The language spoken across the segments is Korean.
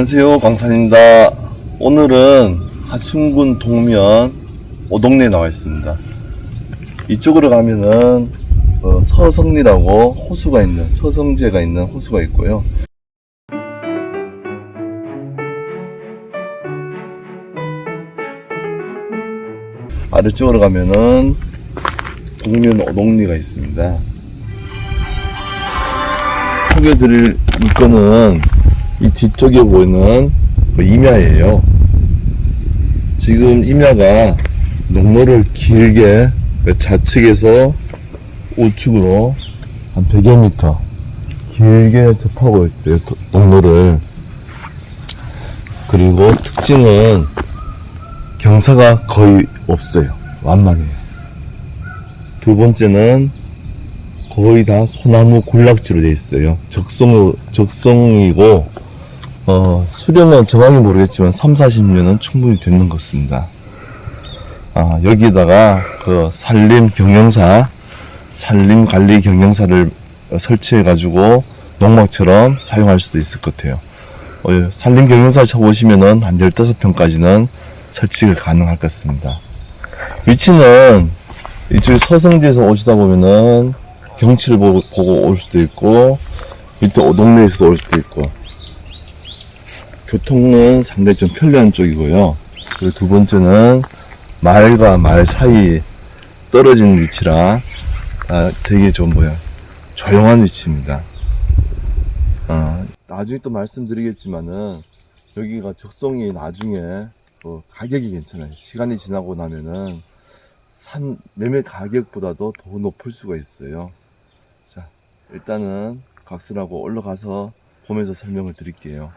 안녕하세요 광산입니다. 오늘은 하순군 동면 오동리에 나와 있습니다. 이쪽으로 가면은 어, 서성리라고 호수가 있는 서성제가 있는 호수가 있고요. 아래쪽으로 가면은 동면 오동리가 있습니다. 소개해드릴 물건은 이 뒤쪽에 보이는 그 임야예요. 지금 임야가 농로를 길게 그 좌측에서 우측으로 한 100여 미터 길게 접하고 있어요. 도- 농로를. 그리고 특징은 경사가 거의 없어요. 완만해요. 두 번째는 거의 다 소나무 군락지로 되어 있어요. 적성, 적성이고, 어, 수령은 정확히 모르겠지만 3, 40년은 충분히 되는 것 같습니다. 아, 여기다가 그 산림 경영사, 산림 관리 경영사를 설치해가지고 농막처럼 사용할 수도 있을 것 같아요. 어, 산림 경영사 쳐보시면은 한 15평까지는 설치가 가능할 것 같습니다. 위치는 이쪽 서성지에서 오시다 보면은 경치를 보고, 보고 올 수도 있고 밑에 오동네에서도 올 수도 있고 교통은 상당히 좀 편리한 쪽이고요. 그리고 두 번째는 마을과 마을 사이 떨어진 위치라 아, 되게 좀 뭐야 조용한 위치입니다. 어, 나중에 또 말씀드리겠지만은 여기가 적성이 나중에 어, 가격이 괜찮아요. 시간이 지나고 나면은 산 매매 가격보다도 더 높을 수가 있어요. 자, 일단은 각설하고 올라가서 보면서 설명을 드릴게요.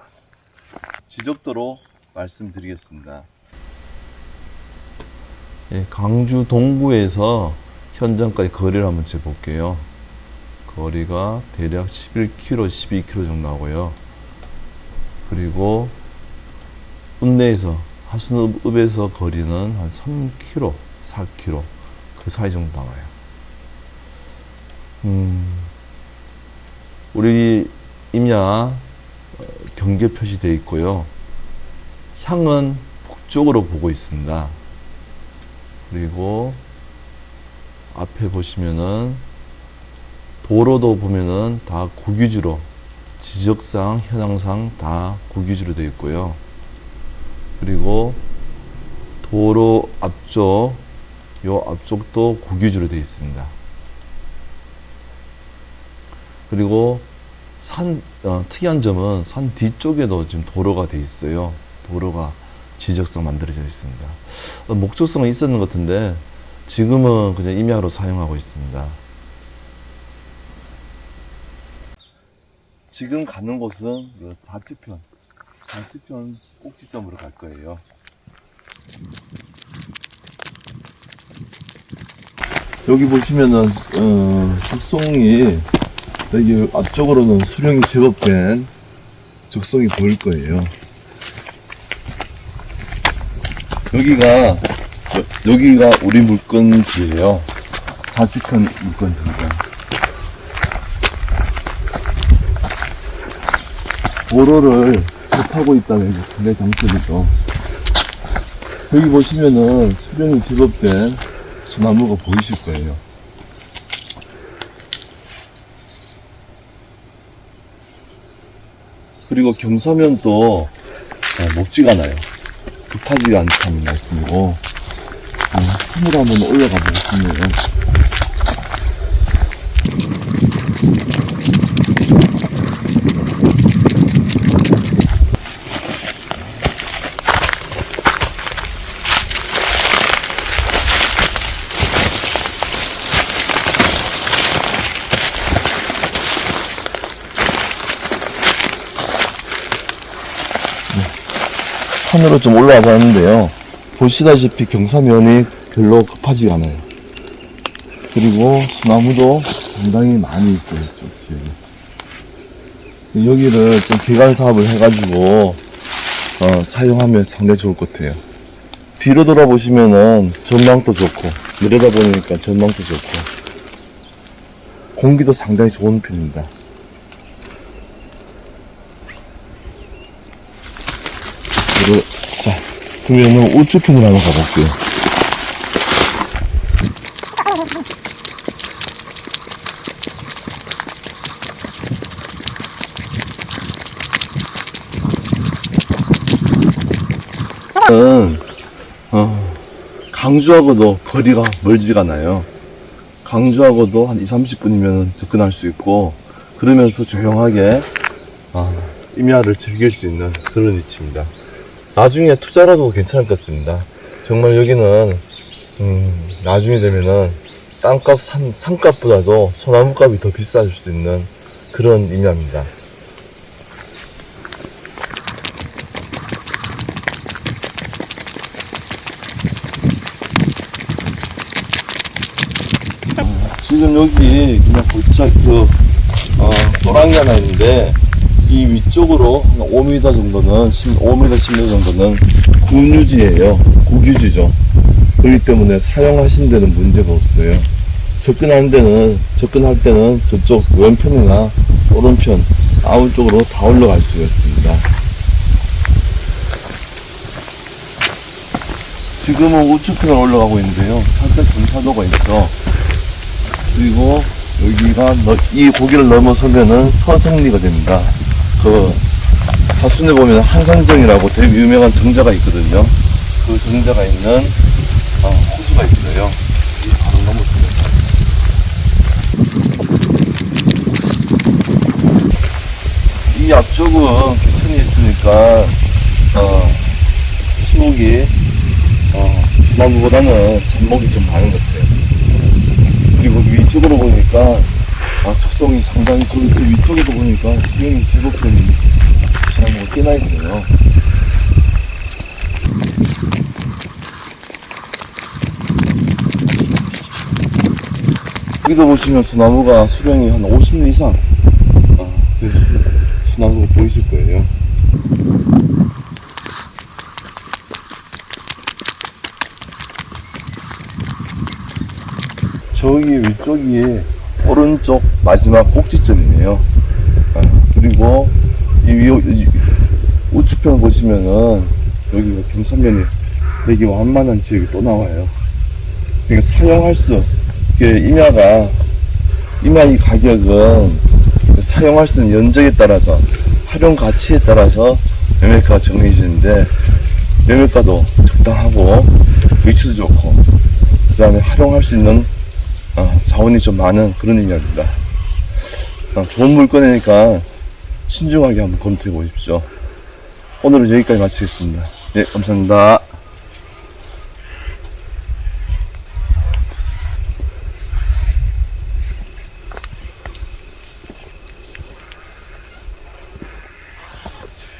지적도로 말씀드리겠습니다. 예, 강주 동구에서 현장까지 거리를 한번 재볼게요. 거리가 대략 11km, 12km 정도 나오고요. 그리고 운내에서 하순읍에서 거리는 한 3km, 4km 그 사이 정도 나와요. 음, 우리 임야 어, 경계 표시되어 있고요. 향은 북쪽으로 보고 있습니다. 그리고 앞에 보시면은 도로도 보면은 다 국유지로 지적상, 현황상 다 국유지로 되어 있고요. 그리고 도로 앞쪽, 요 앞쪽도 국유지로 되어 있습니다. 그리고 산 어, 특이한 점은 산 뒤쪽에도 지금 도로가 돼 있어요. 도로가 지적상 만들어져 있습니다. 어, 목적성은 있었는 것 같은데 지금은 그냥 임야로 사용하고 있습니다. 지금 가는 곳은 그 좌측편, 좌측편 꼭지점으로 갈 거예요. 여기 보시면은 어, 적송이 여기 앞쪽으로는 수령이 제법 된 적성이 보일 거예요. 여기가 저- 여기가 우리 물건지예요. 좌측한 물건지입니다. 도로를 접하고 있다는 게 굉장히 장점이죠. 여기 보시면은 수령이 제법 된 소나무가 보이실 거예요. 그리고 경사면도 어, 높지가 않아요. 급하지가 않다는 말씀이고, 어, 산으로 한번 올라가 보겠습니다. 산으로 좀 올라와 봤는데요. 보시다시피 경사면이 별로 급하지가 않아요. 그리고 나무도 상당히 많이 있어요, 이쪽. 여기를 좀 개발 사업을 해가지고, 어, 사용하면 상당히 좋을 것 같아요. 뒤로 돌아보시면은 전망도 좋고, 내려다보니까 전망도 좋고, 공기도 상당히 좋은 편입니다. 그, 자, 그러면은 우측편으로 한번 가볼게요. 은, 어, 강주하고도 거리가 멀지가 않아요. 강주하고도 한 2, 30분이면 접근할 수 있고, 그러면서 조용하게, 아, 임야를 즐길 수 있는 그런 위치입니다. 나중에 투자라도 괜찮을 것 같습니다. 정말 여기는, 음, 나중에 되면은 땅값, 산, 산값보다도 소나무값이 더 비싸질 수 있는 그런 임야입니다. 지금 여기 그냥 골짜 그 어, 노랑이 하나 있는데 이 위쪽으로 한 5m 정도는 10, 5m 10m 정도는 군유지예요. 국유지죠. 그렇기 때문에 사용하신 데는 문제가 없어요. 접근하는 데는 접근할 때는 저쪽 왼편이나 오른편 아무 쪽으로 다 올라갈 수가 있습니다. 지금은 우측편으로 올라가고 있는데요. 살짝 경사도가 있죠. 그리고 여기가 너- 이 고기를 넘어서면은 서성리가 됩니다. 그 하순에 보면 한상정이라고 되게 유명한 정자가 있거든요. 그 정자가 있는 어, 호수가 있어요. 이 앞쪽은 개천이 있으니까 어, 수목이 어, 지난주보다는 잡목이 좀 많은 것 같아요. 그리고 위쪽으로 보니까 아, 적성이 상당히 저, 저 위쪽에도 보니까 수영이 제법 좀 나무가 꽤나 있네요. 여기도 보시면 소나무가 수령이 한 50년 이상 아, 그 소나무가 보이실 거예요. 저기 위쪽이 오른쪽 마지막 꼭지점이네요. 아, 그리고 이 위, 이 우측편 보시면은 여기가 경산면이 되게 완만한 지역이 또 나와요. 그러니까 사용할 수, 이게 임야가, 임야 이 가격은 사용할 수 있는 연적에 따라서, 활용 가치에 따라서 매매가가 정해지는데, 매매가도 적당하고, 위치도 좋고, 그 다음에 활용할 수 있는 어, 자원이 좀 많은 그런 의미입니다. 어, 좋은 물건이니까 신중하게 한번 검토해 보십시오. 오늘은 여기까지 마치겠습니다. 네, 감사합니다.